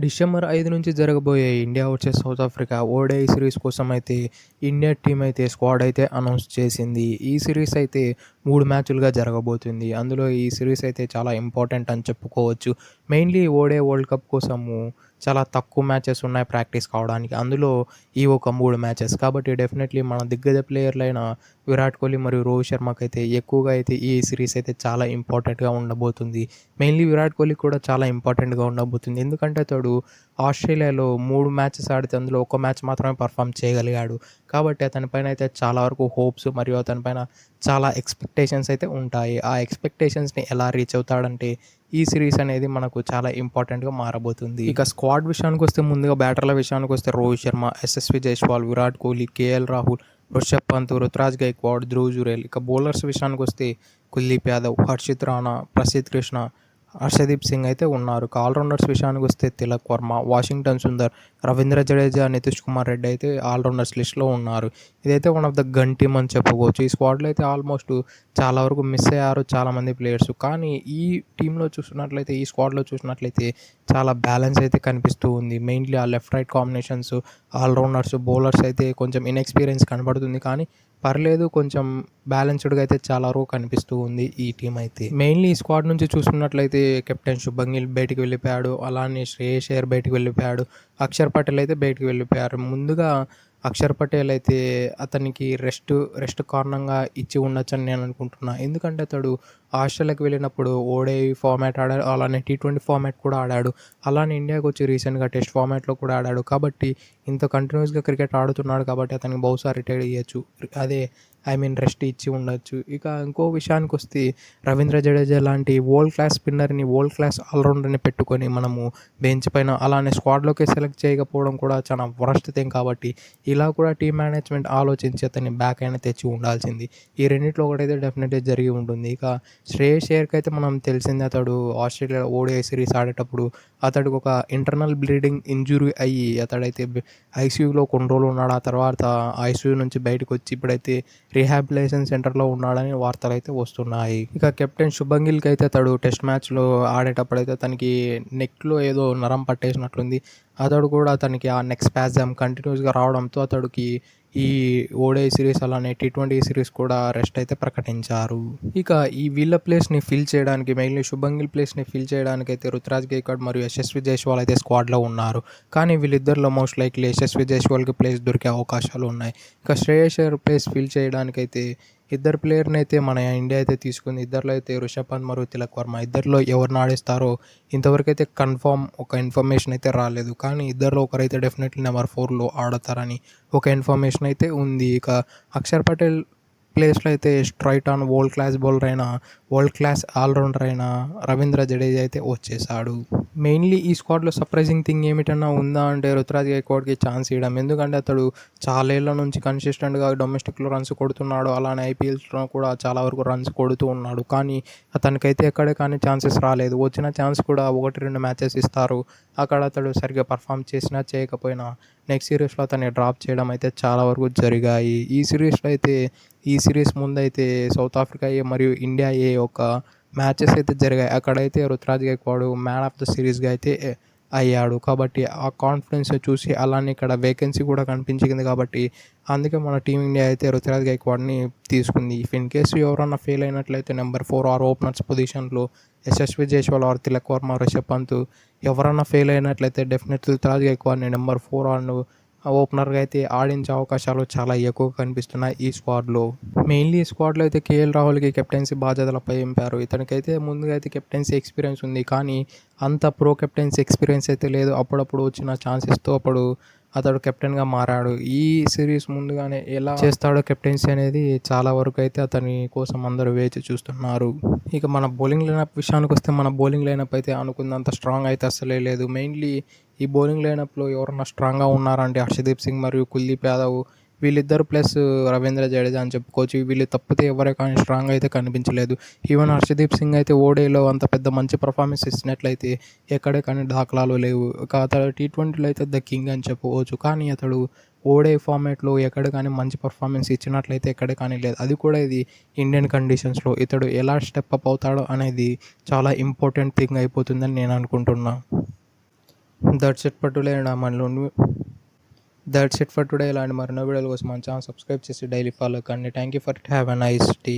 December ఐదు నుంచి జరగబోయే India versus South Africa ODI series కోసం అయితే ఇండియా టీం అయితే స్క్వాడ్ అయితే అనౌన్స్ చేసింది. ఈ సిరీస్ అయితే మూడు మ్యాచ్లుగా జరగబోతుంది. అందులో ఈ సిరీస్ అయితే చాలా ఇంపార్టెంట్ అని చెప్పుకోవచ్చు. మెయిన్లీ ఓడే వరల్డ్ కప్ కోసము చాలా తక్కువ మ్యాచెస్ ఉన్నాయి ప్రాక్టీస్ కావడానికి. అందులో ఈ ఒక మూడు మ్యాచెస్. కాబట్టి డెఫినెట్లీ మన దిగ్గజ ప్లేయర్లైన విరాట్ కోహ్లీ మరియు రోహిత్ శర్మకి అయితే ఎక్కువగా అయితే ఈ సిరీస్ అయితే చాలా ఇంపార్టెంట్గా ఉండబోతుంది. మెయిన్లీ విరాట్ కోహ్లీ కూడా చాలా ఇంపార్టెంట్గా ఉండబోతుంది. ఎందుకంటే అతడు ఆస్ట్రేలియాలో మూడు మ్యాచెస్ ఆడితే అందులో ఒక మ్యాచ్ మాత్రమే పర్ఫామ్ చేయగలిగాడు. కాబట్టి అతని పైన అయితే చాలా వరకు హోప్స్ మరియు అతని పైన చాలా ఎక్స్పెక్టేషన్స్ అయితే ఉంటాయి. ఆ ఎక్స్పెక్టేషన్స్ని ఎలా రీచ్ అవుతాడంటే ఈ సిరీస్ అనేది మనకు చాలా ఇంపార్టెంట్గా మారబోతుంది. ఇక స్క్వాడ్ విషయానికి వస్తే ముందుగా బ్యాటర్ల విషయానికి వస్తే రోహిత్ శర్మ ఎస్ఎస్వి జైస్వాల్ విరాట్ కోహ్లీ కేఎల్ రాహుల్ రిషబ్ పంత్ రుతురాజ్ గైక్వాడ్ ధ్రువ్ జురేల్. ఇక బౌలర్స్ విషయానికి వస్తే కుల్దీప్ యాదవ్ హర్షిత్ రాణా ప్రసిద్ కృష్ణ హర్షదీప్ సింగ్ అయితే ఉన్నారు. ఆల్రౌండర్స్ విషయానికి వస్తే తిలక్ వర్మ వాషింగ్టన్ సుందర్ రవీంద్ర జడేజా నితీష్ కుమార్ రెడ్డి అయితే ఆల్రౌండర్స్ లిస్ట్లో ఉన్నారు. ఇదైతే one of the gun team అని చెప్పుకోవచ్చు. ఈ స్క్వాడ్లో అయితే ఆల్మోస్ట్ చాలా వరకు మిస్ అయ్యారు చాలామంది ప్లేయర్స్ కానీ ఈ టీంలో చూసినట్లయితే ఈ స్క్వాడ్లో చూసినట్లయితే చాలా బ్యాలెన్స్ అయితే కనిపిస్తూ ఉంది. మెయిన్లీ ఆ left right combinations allrounders bowlers అయితే కొంచెం ఇన్ఎక్స్పీరియన్స్ కనబడుతుంది. కానీ పర్లేదు కొంచెం బ్యాలెన్స్డ్గా అయితే చాలా వరకు కనిపిస్తూ ఉంది ఈ టీం అయితే. మెయిన్లీ ఈ స్క్వాడ్ నుంచి చూసుకున్నట్లయితే కెప్టెన్ శుభంగిల్ బయటికి వెళ్ళిపోయాడు. అలానే శ్రేయస్ అయ్యర్ బయటికి వెళ్ళిపోయాడు. అక్షర్ పటేల్ అయితే బయటికి వెళ్ళిపోయారు. ముందుగా అక్షర్ పటేల్ అయితే అతనికి రెస్ట్ రెస్ట్ కారణంగా ఇచ్చి ఉండొచ్చని నేను అనుకుంటున్నాను ఎందుకంటే అతడు ఆస్ట్రేలియాకి వెళ్ళినప్పుడు ఓడే ఫార్మాట్ ఆడాడు అలానే టీ ట్వంటీ ఫార్మాట్ కూడా ఆడాడు. అలానే ఇండియాకి వచ్చి రీసెంట్గా టెస్ట్ ఫార్మాట్లో కూడా ఆడాడు. కాబట్టి ఇంత కంటిన్యూస్గా క్రికెట్ ఆడుతున్నాడు కాబట్టి అతనికి బహుశా రిటైర్ అయ్యచ్చు. అదే ఐ మీన్ రెస్ట్ ఇచ్చి ఉండొచ్చు. ఇక ఇంకో విషయానికి వస్తే రవీంద్ర జడేజా లాంటి వరల్డ్ క్లాస్ స్పిన్నర్ని వరల్డ్ క్లాస్ ఆల్రౌండర్ని పెట్టుకొని మనము బెంచ్ పైన అలానే స్క్వాడ్లోకి సెలెక్ట్ చేయకపోవడం కూడా చాలా వరస్ట్ థింగ్ కాబట్టి ఇలా కూడా టీం మేనేజ్మెంట్ ఆలోచించి అతన్ని బ్యాక్ అయినా తెచ్చి ఉండాల్సింది. ఈ రెండింటిలో ఒకటైతే డెఫినెట్గా జరిగి ఉంటుంది. ఇక శ్రేయస్ అయ్యర్కి అయితే మనం తెలిసింది అతడు ఆస్ట్రేలియా ఓడిఐ సిరీస్ ఆడేటప్పుడు అతడికి ఒక ఇంటర్నల్ బ్లీడింగ్ ఇంజురీ అయ్యి అతడైతే ఐసీయూలో కొన్ని రోజులు ఉన్నాడు. ఆ తర్వాత ఐసీయూ నుంచి బయటకు వచ్చి ఇప్పుడైతే రీహాబిలేషన్ సెంటర్లో ఉన్నాడని వార్తలు అయితే వస్తున్నాయి. ఇక కెప్టెన్ శుభంగిల్కి అయితే తడు టెస్ట్ మ్యాచ్లో ఆడేటప్పుడు అయితే తనకి నెక్లో ఏదో నరం పట్టేసినట్లుంది. అతడు కూడా అతనికి ఆ నెక్స్ట్ స్పాజమ్ కంటిన్యూస్గా రావడంతో అతడికి ఈ ఓడే సిరీస్ అలానే టీ ట్వంటీ సిరీస్ కూడా రెస్ట్ అయితే ప్రకటించారు. ఇక ఈ వీళ్ళ ప్లేస్ని ఫిల్ చేయడానికి మెయిన్లీ శుభంగిల్ ప్లేస్ని ఫిల్ చేయడానికి అయితే రుతురాజ్ గైకాడ్ మరియు యశస్వి జైస్వాల్ అయితే స్క్వాడ్లో ఉన్నారు. కానీ వీళ్ళిద్దరిలో మోస్ట్ లైక్లీ యశస్వి జైస్వాల్కి ప్లేస్ దొరికే అవకాశాలు ఉన్నాయి. ఇక శ్రేయస్ ప్లేస్ ఫిల్ చేయడానికైతే ఇద్దరు ప్లేయర్ని అయితే మన ఇండియా అయితే తీసుకుంది. ఇద్దరిలో అయితే రిషబ్ పంత్ మరియు తిలక్ వర్మ. ఇద్దరిలో ఎవరిని ఆడిస్తారో ఇంతవరకు అయితే కన్ఫామ్ ఒక ఇన్ఫర్మేషన్ అయితే రాలేదు. కానీ ఇద్దరిలో ఒకరైతే డెఫినెట్లీ నెంబర్ ఫోర్లో ఆడతారని ఒక ఇన్ఫర్మేషన్ అయితే ఉంది. ఇక అక్షర్ పటేల్ ప్లేస్లో అయితే straight on world class bowler అయిన వరల్డ్ క్లాస్ ఆల్రౌండర్ అయిన రవీంద్ర జడేజా అయితే వచ్చేసాడు మెయిన్లీ ఈ స్క్వాడ్లో సర్ప్రైజింగ్ థింగ్ ఏమిటన్నా ఉందా అంటే రుతురాజ్ గైక్వాడ్కి ఛాన్స్ ఇవ్వడం. ఎందుకంటే అతడు చాలా ఏళ్ళ నుంచి కన్సిస్టెంట్గా డొమెస్టిక్లో రన్స్ కొడుతున్నాడు. అలానే ఐపీఎల్స్లో కూడా చాలా వరకు రన్స్ కొడుతూ ఉన్నాడు. కానీ అతనికైతే ఎక్కడే కానీ ఛాన్సెస్ రాలేదు. వచ్చిన ఛాన్స్ కూడా ఒకటి రెండు మ్యాచెస్ ఇస్తారు. అక్కడ అతడు సరిగ్గా పర్ఫామ్ చేసినా చేయకపోయినా నెక్స్ట్ సిరీస్లో అతన్ని డ్రాప్ చేయడం అయితే చాలా వరకు జరిగాయి. ఈ సిరీస్లో అయితే ఈ సిరీస్ ముందైతే సౌత్ ఆఫ్రికా ఏ మరియు ఇండియా ఏ ఒక మ్యాచెస్ అయితే జరిగాయి. అక్కడైతే Ruturaj Gaikwad man of the సిరీస్గా అయితే అయ్యాడు. కాబట్టి ఆ కాన్ఫిడెన్స్ చూసి అలానే ఇక్కడ వేకెన్సీ కూడా కనిపించింది కాబట్టి అందుకే మన టీమిండియా అయితే రుతురాజ్ గైక్వాడ్ని తీసుకుంది. ఇఫ్ ఇన్ కేసు ఎవరన్నా ఫెయిల్ అయినట్లయితే నెంబర్ ఫోర్ ఆర్ ఓపెనర్స్ పొజిషన్లో యశస్వి జైస్వాల్ ఆర్ తిలక్ వర్మ రిషబ్ పంత్. ఎవరన్నా ఫెయిల్ అయినట్లయితే డెఫినెట్లీ రుతురాజ్ గైక్వాడ్ని నెంబర్ ఫోర్ ఆర్ను ఓపెనర్గా అయితే ఆడించే అవకాశాలు చాలా ఎక్కువ కనిపిస్తున్నాయి ఈ స్క్వాడ్లో. మెయిన్లీ ఈ స్క్వాడ్లో అయితే కేఎల్ రాహుల్కి కెప్టెన్సీ బాధ్యతలపై ఎంపారు ఇతనికైతే ముందుగా అయితే కెప్టెన్సీ ఎక్స్పీరియన్స్ ఉంది. కానీ అంత ప్రో కెప్టెన్సీ ఎక్స్పీరియన్స్ అయితే లేదు. అప్పుడప్పుడు వచ్చిన ఛాన్సెస్తో అప్పుడు అతడు కెప్టెన్గా మారాడు. ఈ సిరీస్ ముందుగానే ఎలా చేస్తాడో కెప్టెన్సీ అనేది చాలా వరకు అయితే అతని కోసం అందరూ వేచి చూస్తున్నారు. ఇక మన బౌలింగ్ లైనప్ విషయానికి వస్తే మన బౌలింగ్ లైనప్ అయితే అనుకున్నంత స్ట్రాంగ్ అయితే అసలే లేదు. మెయిన్లీ ఈ బౌలింగ్ లైనప్లో ఎవరన్నా స్ట్రాంగ్గా ఉన్నారంటే హర్షదీప్ సింగ్ మరియు కుల్దీప్ యాదవ్ వీళ్ళిద్దరు ప్లస్ రవీంద్ర జడేజా అని చెప్పుకోవచ్చు. వీళ్ళు తప్పితే ఎవరే కానీ స్ట్రాంగ్ అయితే కనిపించలేదు. ఈవెన్ హర్షదీప్ సింగ్ అయితే ఓడేలో అంత పెద్ద మంచి పర్ఫార్మెన్స్ ఇచ్చినట్లయితే ఎక్కడే కానీ దాఖలాలు లేవు. అతడు టీ ట్వంటీలో అయితే ద కింగ్ అని చెప్పుకోవచ్చు. కానీ అతడు ఓడే ఫార్మేట్లో ఎక్కడ కానీ మంచి పర్ఫార్మెన్స్ ఇచ్చినట్లయితే ఎక్కడ కానీ లేదు. అది కూడా ఇది ఇండియన్ కండిషన్స్లో ఇతడు ఎలా స్టెప్ అప్ అవుతాడో అనేది చాలా ఇంపార్టెంట్ థింగ్ అయిపోతుందని నేను అనుకుంటున్నాను that's it for today and మనలో దట్స్ ఇట్ ఫర్ టుడే ఇలాంటి మరిన్నో వీడియోల కోసం మన ఛానల్ సబ్స్క్రైబ్ చేసి డైలీ ఫాలో కండి. Thank you for have a nice day